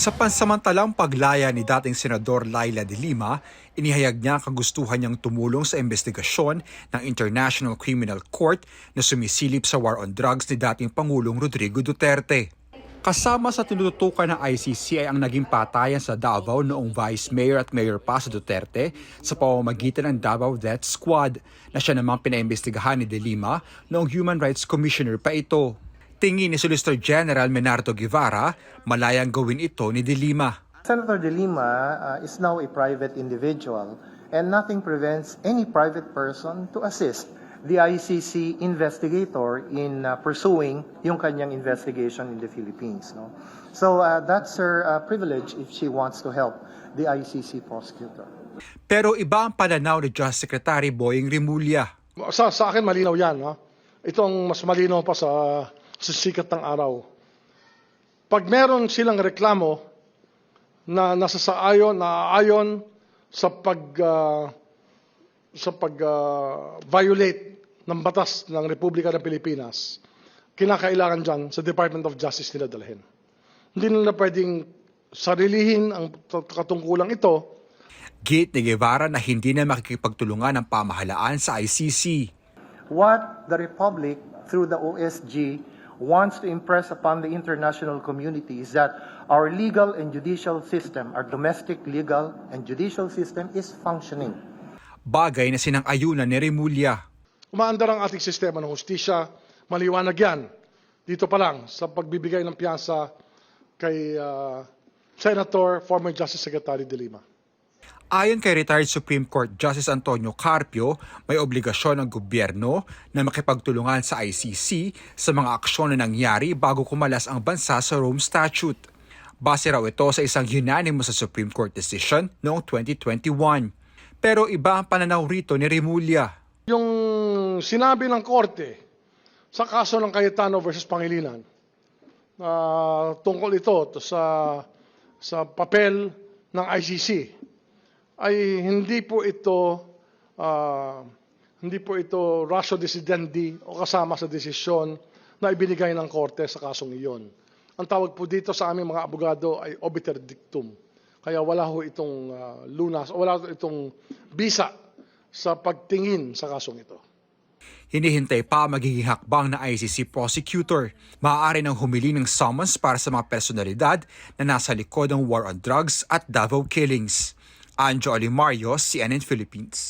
Sa pansamantalang paglaya ni dating Senador Laila de Lima, inihayag niya ang kagustuhan niyang tumulong sa investigasyon ng International Criminal Court na sumisilip sa war on drugs ni dating Pangulong Rodrigo Duterte. Kasama sa tinututukan ng ICC ay ang naging patayan sa Davao noong Vice Mayor at Mayor pa sa Duterte sa pamamagitan ng Davao Death Squad na siya namang pinaimbestigahan ni De Lima noong Human Rights Commissioner pa ito. Tingin ni Solicitor General Menardo Guevara, malayang gawin ito ni De Lima. Senator De Lima uh, is now a private individual and nothing prevents any private person to assist the ICC investigator in uh, pursuing yung kanyang investigation in the Philippines. No? So uh, that's her uh, privilege if she wants to help the ICC prosecutor. Pero iba ang pananaw ni Justice Secretary Boying Rimulya. Sa, sa akin malinaw yan. Ha? Itong mas malinaw pa sa, sa sikat ng araw. Pag meron silang reklamo na nasasaayon, naaayon sa pag ah, sa pag ah, violate ng batas ng Republika ng Pilipinas, kinakailangan dyan sa Department of Justice nila dalhin. Hindi nila pwedeng sarilihin ang katungkulang ito Gate ni Guevara na hindi na makikipagtulungan ng pamahalaan sa ICC. What the Republic, through the OSG, wants to impress upon the international community is that our legal and judicial system, our domestic legal and judicial system is functioning. Bagay na sinang-ayunan ni Rimulya. umaandar ang ating sistema ng hustisya. Maliwanag yan. Dito pa lang sa pagbibigay ng piyansa kay ah, Senator, former Justice Secretary De Lima. Ayon kay retired Supreme Court Justice Antonio Carpio, may obligasyon ng gobyerno na makipagtulungan sa ICC sa mga aksyon na nangyari bago kumalas ang bansa sa Rome Statute. Base raw ito sa isang unanimous sa Supreme Court decision noong 2021. Pero iba ang pananaw rito ni Rimulya. Yung sinabi ng korte sa kaso ng Cayetano versus Pangilinan, na tungkol ito to sa sa papel ng ICC ay hindi po ito ah, hindi po ito ratio decidendi o kasama sa desisyon na ibinigay ng korte sa kasong iyon. Ang tawag po dito sa aming mga abogado ay obiter dictum. Kaya wala ho itong ah, lunas o wala ho itong bisa sa pagtingin sa kasong ito. Hinihintay pa magiging hakbang ng ICC prosecutor. Maaari nang humili ng summons para sa mga personalidad na nasa likod ng war on drugs at Davao killings. Anjo Olimario, CNN Philippines.